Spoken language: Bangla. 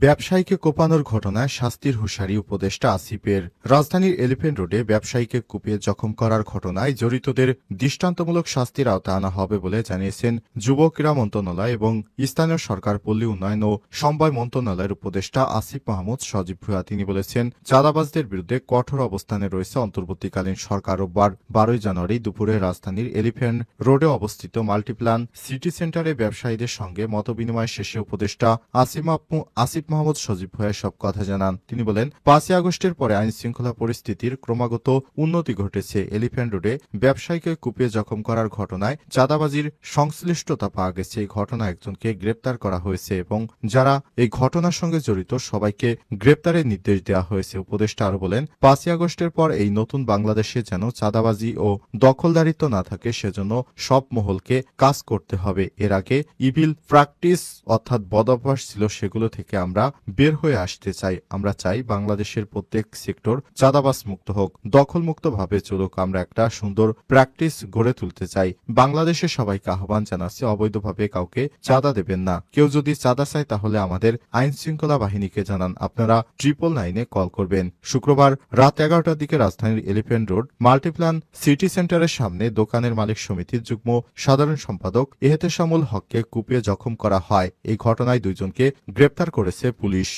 ব্যবসায়ীকে কোপানোর ঘটনায় শাস্তির হুঁশিয়ারি উপদেষ্টা আসিফের। রাজধানীর এলিফেন্ট রোডে ব্যবসায়ীকে কুপিয়ে জখম করার ঘটনায় জড়িতদের দৃষ্টান্তমূলক শাস্তির আওতা আনা হবে বলে জানিয়েছেন যুব ক্রীড়া মন্ত্রণালয় এবং স্থানীয় সরকার পল্লী উন্নয়ন ও সমবায় মন্ত্রণালয়ের উপদেষ্টা আসিফ মাহমুদ সজীব ভুয়া তিনি বলেছেন, চাঁদাবাজদের বিরুদ্ধে কঠোর অবস্থানে রয়েছে অন্তর্বর্তীকালীন সরকার রোববার বারোই জানুয়ারি দুপুরে রাজধানীর এলিফেন্ট রোডে অবস্থিত মাল্টিপ্লান সিটি সেন্টারে ব্যবসায়ীদের সঙ্গে মতবিনিময় শেষে উপদেষ্টা আসিম আপু- আসিফ মাহমুদ সজীব ভুয়া সব কথা জানান। তিনি বলেন, পাঁচই আগস্টের পরে আইন শৃঙ্খলা পরিস্থিতির ক্রমাগত উন্নতি ঘটেছে। এলিফ্যান্ট রোডে ব্যবসায়ীকে কুপিয়ে জখম করার ঘটনায় চাঁদাবাজির সংশ্লিষ্টতা পাওয়া গেছে। এই ঘটনায় একজনকে গ্রেপ্তার করা হয়েছে এবং যারা এই ঘটনার সঙ্গে জড়িত সবাইকে গ্রেপ্তারের নির্দেশ দেওয়া হয়েছে। উপদেষ্টা আরও বলেন, পাঁচই আগস্টের পর এই নতুন বাংলাদেশে যেন চাঁদাবাজি ও দখলদারিত্ব না থাকে, সেজন্য সব মহলকে কাজ করতে হবে। এর আগে ইভিল প্র্যাকটিস অর্থাৎ বদভ্যাস ছিল সেগুলো থেকে আমরা বের হয়ে আসতে চাই। আমরা চাই বাংলাদেশের প্রত্যেক সেক্টর চাঁদাবাস মুক্ত হোক। দখলমুক্ত ভাবে চলুক, আমরা একটা সুন্দর প্র্যাকটিস গড়ে তুলতে চাই। বাংলাদেশের সবাইকে আহ্বান জানাচ্ছি, অবৈধভাবে কাউকে চাঁদা দেবেন না। কেউ যদি চাঁদা চায়, তাহলে আমাদের আইন শৃঙ্খলা বাহিনীকে জানান। আপনারা ট্রিপল নাইনে কল করবেন। শুক্রবার রাত এগারোটার দিকে রাজধানীর এলিফেন্ট রোড মাল্টিপ্লান সিটি সেন্টারের সামনে দোকানের মালিক সমিতির যুগ্ম সাধারণ সম্পাদক এহেতেশামুল হককে কুপিয়ে জখম করা হয়। এই ঘটনায় দুইজনকে গ্রেপ্তার করেছে até lixo.